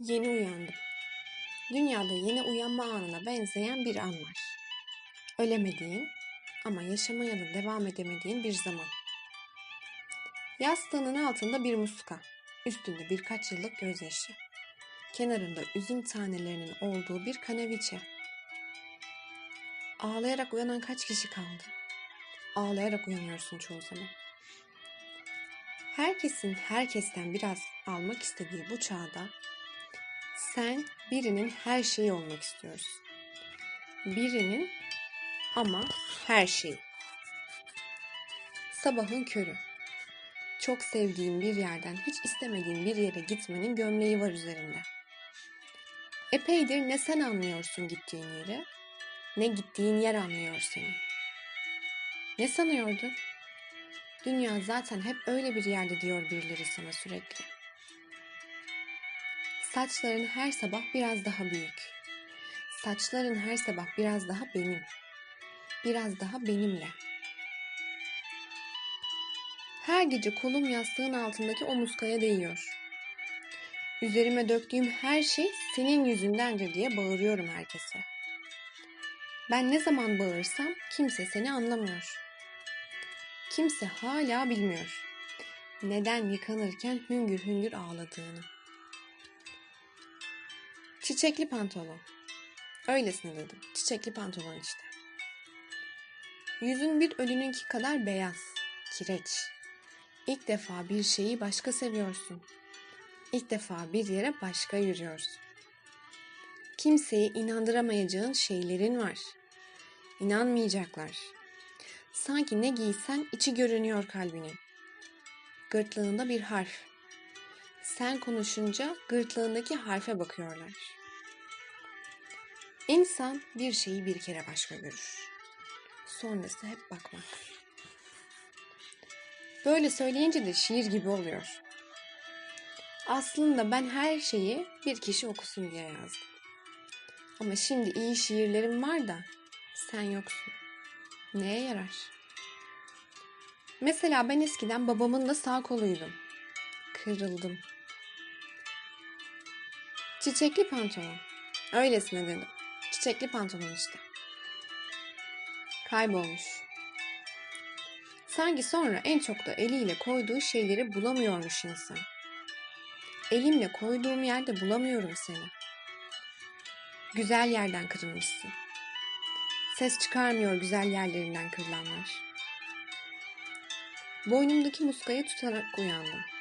Yeni uyandım. Dünyada yeni uyanma anına benzeyen bir an var. Ölemediğin ama yaşamaya da devam edemediğin bir zaman. Yastığının altında bir muska, üstünde birkaç yıllık gözyaşı. Kenarında üzüm tanelerinin olduğu bir kaneviçe. Ağlayarak uyanan kaç kişi kaldı? Ağlayarak uyanıyorsun çoğu zaman. Herkesin herkesten biraz almak istediği bu çağda sen birinin her şeyi olmak istiyorsun. Birinin ama her şeyi. Sabahın körü. Çok sevdiğin bir yerden hiç istemediğin bir yere gitmenin gömleği var üzerinde. Epeydir ne sen anlıyorsun gittiğin yeri, ne gittiğin yer anlıyor seni. Ne sanıyordun? Dünya zaten hep öyle bir yerde diyor birileri sana sürekli. Saçların her sabah biraz daha büyük. Saçların her sabah biraz daha benim. Biraz daha benimle. Her gece kolum yastığın altındaki o muskaya değiyor. Üzerime döktüğüm her şey senin yüzündendir diye bağırıyorum herkese. Ben ne zaman bağırsam kimse seni anlamıyor. Kimse hala bilmiyor. Neden yıkanırken hüngür hüngür ağladığını. Çiçekli pantolon. Öylesine dedim. Çiçekli pantolon işte. Yüzün bir ölününki kadar beyaz, kireç. İlk defa bir şeyi başka seviyorsun. İlk defa bir yere başka yürüyorsun. Kimseyi inandıramayacağın şeylerin var. İnanmayacaklar. Sanki ne giysen içi görünüyor kalbinin. Gırtlağında bir harf. Sen konuşunca gırtlağındaki harfe bakıyorlar. İnsan bir şeyi bir kere başka görür. Sonrası hep bakmak. Böyle söyleyince de şiir gibi oluyor. Aslında ben her şeyi bir kişi okusun diye yazdım. Ama şimdi iyi şiirlerim var da sen yoksun. Neye yarar? Mesela ben eskiden babamın da sağ koluydum. Kırıldım. Çiçekli pantolon. Öylesine dedim. Çiçekli pantolon işte. Kaybolmuş. Sanki sonra en çok da eliyle koyduğu şeyleri bulamıyormuş insan. Elimle koyduğum yerde bulamıyorum seni. Güzel yerden kırılmışsın. Ses çıkarmıyor güzel yerlerinden kırılanlar. Boynumdaki muskayı tutarak uyandım.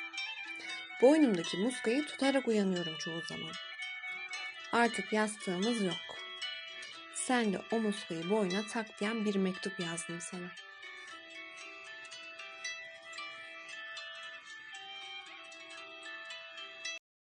Boynumdaki muskayı tutarak uyanıyorum çoğu zaman. Artık yastığımız yok. Sen de o muskayı boyuna tak diyen bir mektup yazdım sana.